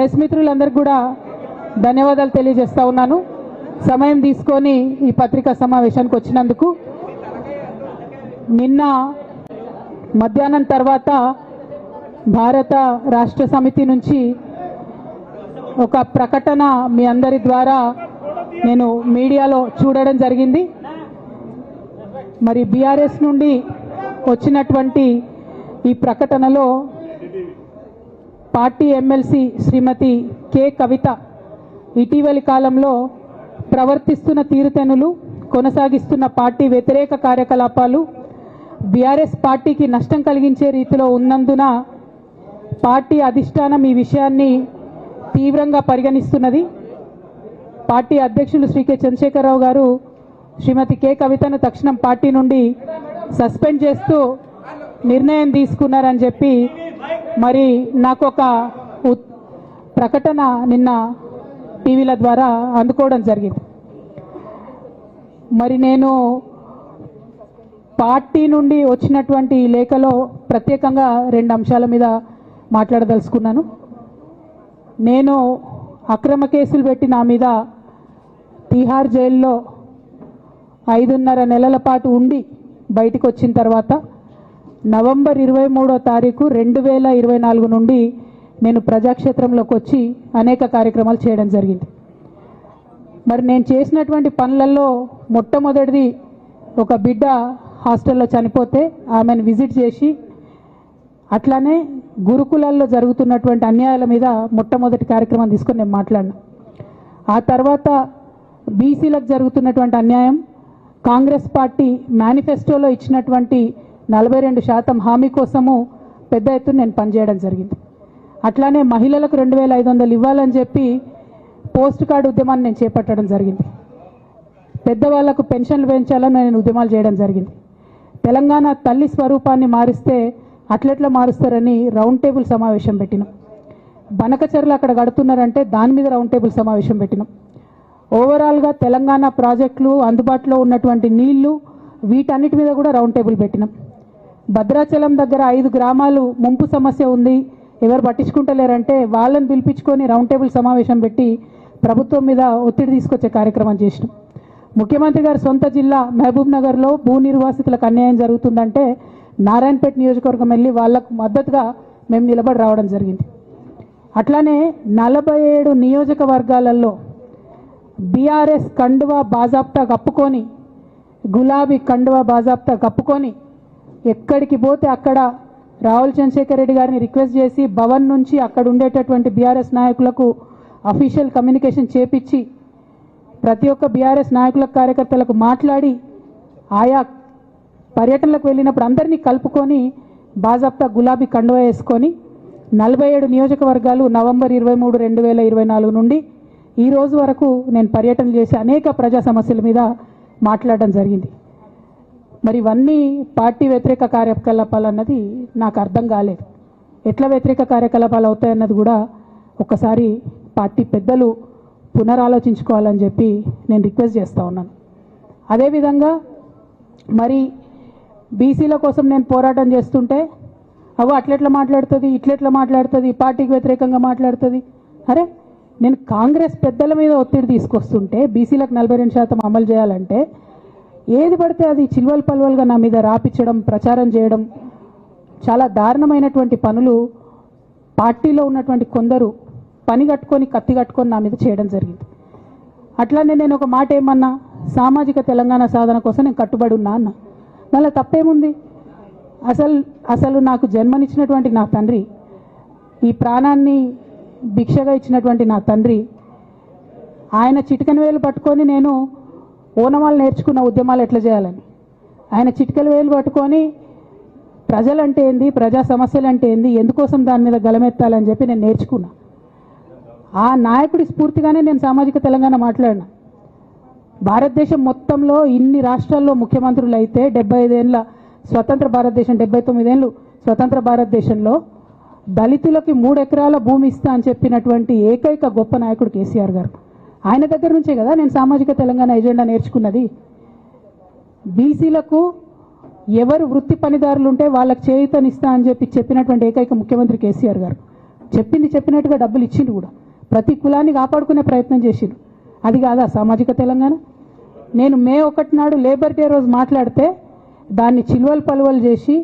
Press మిత్రులందరికీ కూడా ధన్యవాదాలు తెలియజేస్తా ఉన్నాను. సమయం తీసుకొని ఈ పత్రికా సమావేశానికి వచ్చినందుకు నిన్న మధ్యాహ్నం తర్వాత భారత రాష్ట్ర సమితి నుంచి ఒక ప్రకటన మీ అందరి ద్వారా నేను మీడియాలో చూడడం జరిగింది. మరి బీఆర్ఎస్ నుండి వచ్చినటువంటి ఈ ప్రకటనలో party MLC Srimathi K. Kavitha ఇటీవలి కాలంలో ప్రవర్తిస్తున్న తీరుతెనులు కొనసాగిస్తున్న పార్టీ వ్యతిరేక కార్యకలాపాలు బీఆర్ఎస్ పార్టీకి నష్టం కలిగించే రీతిలో ఉన్నందున పార్టీ అధిష్టానం ఈ విషయాన్ని తీవ్రంగా పరిగణిస్తున్నది. పార్టీ అధ్యక్షులు శ్రీ కె. చంద్రశేఖరరావు గారు శ్రీమతి కె. కవితను తక్షణం పార్టీ నుండి సస్పెండ్ చేస్తూ నిర్ణయం తీసుకున్నారని చెప్పి మరి నాకు ఒక ఉత్- ప్రకటన నిన్న టీవీల ద్వారా అందుకోవడం జరిగింది. మరి నేను పార్టీ నుండి వచ్చినటువంటి లేఖలో ప్రత్యేకంగా రెండు అంశాల మీద మాట్లాడదలుచుకున్నాను. నేను అక్రమ కేసులు పెట్టి నా మీద తిహార్ జైల్లో ఐదున్నర నెలల పాటు ఉండి బయటకు వచ్చిన తర్వాత నవంబర్ ఇరవై మూడో తారీఖు రెండు వేల ఇరవై నాలుగు నుండి నేను ప్రజాక్షేత్రంలోకి వచ్చి అనేక కార్యక్రమాలు చేయడం జరిగింది. మరి నేను చేసినటువంటి పనులలో మొట్టమొదటిది ఒక బిడ్డ హాస్టల్లో చనిపోతే ఆమెను విజిట్ చేసి అట్లానే గురుకులాల్లో జరుగుతున్నటువంటి అన్యాయాల మీద మొట్టమొదటి కార్యక్రమం తీసుకొని నేను మాట్లాడినా. ఆ తర్వాత బీసీలకు జరుగుతున్నటువంటి అన్యాయం కాంగ్రెస్ పార్టీ మేనిఫెస్టోలో ఇచ్చినటువంటి నలభై రెండు శాతం హామీ కోసము పెద్ద ఎత్తున నేను పనిచేయడం జరిగింది. అట్లానే మహిళలకు రెండు వేల ఐదు వందలు ఇవ్వాలని చెప్పి పోస్ట్ కార్డు ఉద్యమాన్ని నేను చేపట్టడం జరిగింది. పెద్దవాళ్ళకు పెన్షన్లు పెంచాలని నేను ఉద్యమాలు చేయడం జరిగింది. తెలంగాణ తల్లి స్వరూపాన్ని మారిస్తే అట్లెట్లా మారుస్తారని రౌండ్ టేబుల్ సమావేశం పెట్టినాం. బనకచర్లు అక్కడ కడుతున్నారంటే దాని మీద రౌండ్ టేబుల్ సమావేశం పెట్టినాం. ఓవరాల్గా తెలంగాణ ప్రాజెక్టులు అందుబాటులో ఉన్నటువంటి నీళ్ళు వీటన్నిటి మీద కూడా రౌండ్ టేబుల్ పెట్టినాం. భద్రాచలం దగ్గర ఐదు గ్రామాలు ముంపు సమస్య ఉంది. ఎవరు పట్టించుకుంటలేరంటే వాళ్ళని పిలిపించుకొని రౌండ్ టేబుల్ సమావేశం పెట్టి ప్రభుత్వం మీద ఒత్తిడి తీసుకొచ్చే కార్యక్రమం చేసినాం. ముఖ్యమంత్రి గారి సొంత జిల్లా మహబూబ్ నగర్లో భూ నిర్వాసితులకు అన్యాయం జరుగుతుందంటే నారాయణపేట నియోజకవర్గం వెళ్ళి వాళ్ళకు మద్దతుగా మేము నిలబడి రావడం జరిగింది. అట్లానే నలభై ఏడు నియోజకవర్గాలలో బీఆర్ఎస్ కండువా బాజాప్తా కప్పుకొని గులాబీ కండువా బాజాప్తా కప్పుకొని ఎక్కడికి పోతే అక్కడ రాహుల్ చంద్రశేఖర్ రెడ్డి గారిని రిక్వెస్ట్ చేసి భవన్ నుంచి అక్కడ ఉండేటటువంటి బీఆర్ఎస్ నాయకులకు అఫీషియల్ కమ్యూనికేషన్ చేపించి ప్రతి ఒక్క బీఆర్ఎస్ నాయకుల కార్యకర్తలకు మాట్లాడి ఆయా పర్యటనలకు వెళ్ళినప్పుడు అందరినీ కలుపుకొని బాజాప్తా గులాబీ కండువ వేసుకొని నలభై ఏడు నియోజకవర్గాలు నవంబర్ ఇరవై మూడు రెండు వేల ఇరవై నాలుగు నుండి ఈ రోజు వరకు నేను పర్యటన చేసి అనేక ప్రజా సమస్యల మీద మాట్లాడడం జరిగింది. మరి ఇవన్నీ పార్టీ వ్యతిరేక కార్యకలాపాలు అన్నది నాకు అర్థం కాలేదు. ఎట్లా వ్యతిరేక కార్యకలాపాలు అవుతాయన్నది కూడా ఒకసారి పార్టీ పెద్దలు పునరాలోచించుకోవాలని చెప్పి నేను రిక్వెస్ట్ చేస్తూ ఉన్నాను. అదేవిధంగా మరి బీసీల కోసం నేను పోరాటం చేస్తుంటే అవు అట్లెట్లా మాట్లాడుతుంది ఇట్లెట్లా మాట్లాడుతుంది పార్టీకి వ్యతిరేకంగా మాట్లాడుతుంది? అరే నేను కాంగ్రెస్ పెద్దల మీద ఒత్తిడి తీసుకొస్తుంటే బీసీలకు నలభై రెండు శాతం అమలు చేయాలంటే ఏది పడితే అది చిల్వల్ పల్వల్గా నా మీద రాపించడం ప్రచారం చేయడం చాలా దారుణమైనటువంటి పనులు పార్టీలో ఉన్నటువంటి కొందరు పని కట్టుకొని కత్తి కట్టుకొని నా మీద చేయడం జరిగింది. అట్లానే నేను ఒక మాట ఏమన్నా సామాజిక తెలంగాణ సాధన కోసం నేను కట్టుబడి ఉన్నా అన్న. దానిలో తప్పేముంది? అసలు అసలు నాకు జన్మనిచ్చినటువంటి నా తండ్రి ఈ ప్రాణాన్ని భిక్షగా ఇచ్చినటువంటి నా తండ్రి ఆయన చిటికన వేలు పట్టుకొని నేను ఓనమాలు నేర్చుకున్న ఉద్యమాలు ఎట్లా చేయాలని? ఆయన చిటికల వేలు పట్టుకొని ప్రజలంటే ఏంది ప్రజా సమస్యలు అంటే ఏంది ఎందుకోసం దాని మీద గలమెత్తాలని చెప్పి నేను నేర్చుకున్నా. ఆ నాయకుడి స్ఫూర్తిగానే నేను సామాజిక తెలంగాణ మాట్లాడినా. భారతదేశం మొత్తంలో ఇన్ని రాష్ట్రాల్లో ముఖ్యమంత్రులు అయితే డెబ్బై ఐదేళ్ళ స్వతంత్ర భారతదేశం డెబ్బై తొమ్మిదేళ్ళు స్వతంత్ర భారతదేశంలో దళితులకి మూడు ఎకరాల భూమి ఇస్తా అని చెప్పినటువంటి ఏకైక గొప్ప నాయకుడు కేసీఆర్ గారు. ఆయన దగ్గర నుంచే కదా నేను సామాజిక తెలంగాణ ఎజెండా నేర్చుకున్నది. బీసీలకు ఎవరు వృత్తి పనిదారులు ఉంటే వాళ్ళకి చేయుతనిస్తా అని చెప్పి చెప్పినటువంటి ఏకైక ముఖ్యమంత్రి కేసీఆర్ గారు. చెప్పింది చెప్పినట్టుగా డబ్బులు ఇచ్చిండు కూడా. ప్రతి కులాన్ని కాపాడుకునే ప్రయత్నం చేసిండు. అది కాదా సామాజిక తెలంగాణ? నేను మే ఒకటి నాడు లేబర్ డే రోజు మాట్లాడితే దాన్ని చిల్వలు పలువలు చేసి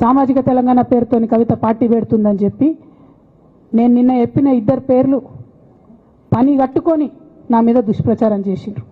సామాజిక తెలంగాణ పేరుతోని కవిత పార్టీ పెడుతుందని చెప్పి నేను నిన్న చెప్పిన ఇద్దరు పేర్లు పని కట్టుకొని నా మీద దుష్ప్రచారం చేసిండ్రు.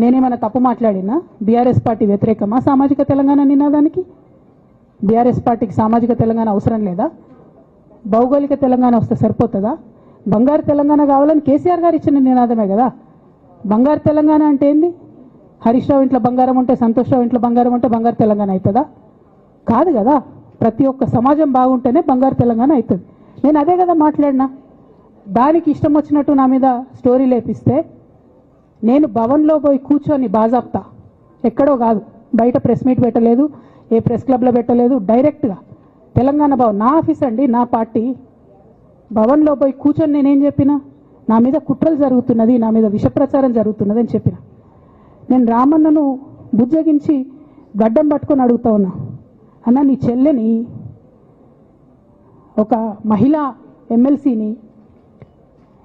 నేనేమైనా తప్పు మాట్లాడినా? బీఆర్ఎస్ పార్టీ వ్యతిరేకమా? సామాజిక తెలంగాణ నినాదానికి? బీఆర్ఎస్ పార్టీకి సామాజిక తెలంగాణ అవసరం లేదా? భౌగోళిక తెలంగాణ వస్తే సరిపోతుందా? బంగారు తెలంగాణ కావాలని కేసీఆర్ గారు ఇచ్చిన నినాదమే కదా. బంగారు తెలంగాణ అంటే ఏంది? హరీష్ రావు ఇంట్లో బంగారం ఉంటే సంతోష్ రావు ఇంట్లో బంగారం ఉంటే బంగారు తెలంగాణ అవుతుందా? కాదు కదా. ప్రతి ఒక్క సమాజం బాగుంటేనే బంగారు తెలంగాణ అవుతుంది. నేను అదే కదా మాట్లాడినా. దానికి ఇష్టం వచ్చినట్టు నా మీద స్టోరీ లేపిస్తే నేను భవన్లో పోయి కూర్చొని బాజాప్తా. ఎక్కడో కాదు. బయట ప్రెస్ మీట్ పెట్టలేదు. ఏ ప్రెస్ క్లబ్లో పెట్టలేదు. డైరెక్ట్గా తెలంగాణ భవన్. నా ఆఫీస్ అండి నా పార్టీ. భవన్లో పోయి కూర్చొని నేనేం చెప్పిన? నా మీద కుట్రలు జరుగుతున్నది నా మీద విషప్రచారం జరుగుతున్నది అని చెప్పిన. నేను రామన్నను బుజ్జగించి గడ్డం పట్టుకొని అడుగుతా ఉన్నా. అన్న నీ చెల్లెని ఒక మహిళా ఎమ్మెల్సీని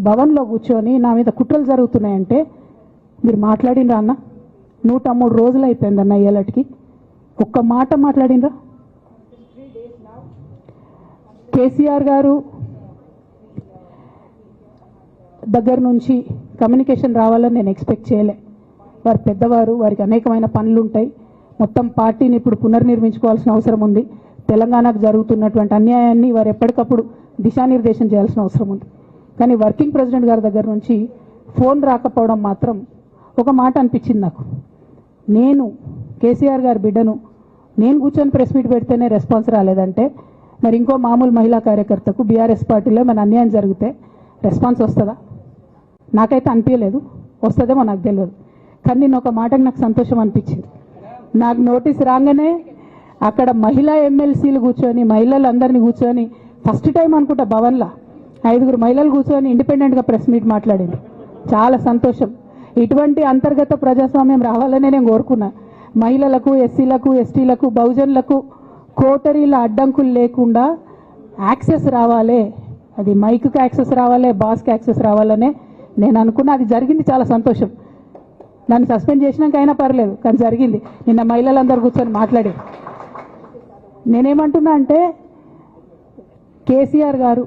భవన్లో కూర్చొని నా మీద కుట్రలు జరుగుతున్నాయంటే మీరు మాట్లాడినరా అన్న? నూట మూడు రోజులు అయిపోయిందన్న ఇయ్యాలటికి ఒక్క మాట మాట్లాడినరా? కేసీఆర్ గారు దగ్గర నుంచి కమ్యూనికేషన్ రావాలని నేను ఎక్స్పెక్ట్ చేయలే. వారు పెద్దవారు వారికి అనేకమైన పనులు ఉంటాయి మొత్తం పార్టీని ఇప్పుడు పునర్నిర్మించుకోవాల్సిన అవసరం ఉంది. తెలంగాణకు జరుగుతున్నటువంటి అన్యాయాన్ని వారు ఎప్పటికప్పుడు దిశానిర్దేశం చేయాల్సిన అవసరం ఉంది. కానీ వర్కింగ్ ప్రెసిడెంట్ గారి దగ్గర నుంచి ఫోన్ రాకపోవడం మాత్రం ఒక మాట అనిపించింది నాకు. నేను కేసీఆర్ గారి బిడ్డను నేను కూర్చొని ప్రెస్ మీట్ పెడితేనే రెస్పాన్స్ రాలేదంటే మరి ఇంకో మామూలు మహిళా కార్యకర్తకు బీఆర్ఎస్ పార్టీలో మన అన్యాయం జరిగితే రెస్పాన్స్ వస్తుందా? నాకైతే అనిపించలేదు. వస్తుందేమో నాకు తెలియదు. కానీ నేను ఒక మాటకు నాకు సంతోషం అనిపించింది. నాకు నోటీస్ రాగానే అక్కడ మహిళా ఎమ్మెల్సీలు కూర్చొని మహిళలందరినీ కూర్చొని ఫస్ట్ టైం అనుకుంటా భవన్లా ఐదుగురు మహిళలు కూర్చొని ఇండిపెండెంట్గా ప్రెస్ మీట్ మాట్లాడింది. చాలా సంతోషం. ఇటువంటి అంతర్గత ప్రజాస్వామ్యం రావాలనే నేను కోరుకున్నా. మహిళలకు ఎస్సీలకు ఎస్టీలకు బహుజనులకు కోటరీల అడ్డంకులు లేకుండా యాక్సెస్ రావాలే. అది మైక్కి యాక్సెస్ రావాలే బాస్కి యాక్సెస్ రావాలనే నేను అనుకున్నా. అది జరిగింది చాలా సంతోషం. నన్ను సస్పెండ్ చేసినాక అయినా పర్లేదు కానీ జరిగింది. నిన్న మహిళలందరూ కూర్చొని మాట్లాడారు. నేనేమంటున్నా అంటే కేసీఆర్ గారు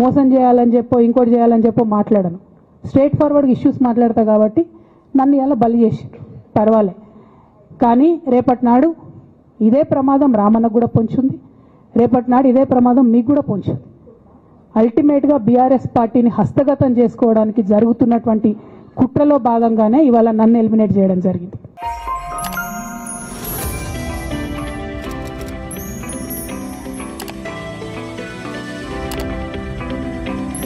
మోసం చేయాలని చెప్పో ఇంకోటి చేయాలని చెప్పో మాట్లాడను. స్ట్రేట్ ఫార్వర్డ్ ఇష్యూస్ మాట్లాడతా కాబట్టి నన్ను ఇలా బలి చేసిండ్రు. పర్వాలే. కానీ రేపటి నాడు ఇదే ప్రమాదం రామన్నకు కూడా పొంచుంది. రేపటి నాడు ఇదే ప్రమాదం మీకు కూడా పొంచుంది. అల్టిమేట్గా బీఆర్ఎస్ పార్టీని హస్తగతం చేసుకోవడానికి జరుగుతున్నటువంటి కుట్రలో భాగంగానే ఇవాళ నన్ను ఎలిమినేట్ చేయడం జరిగింది.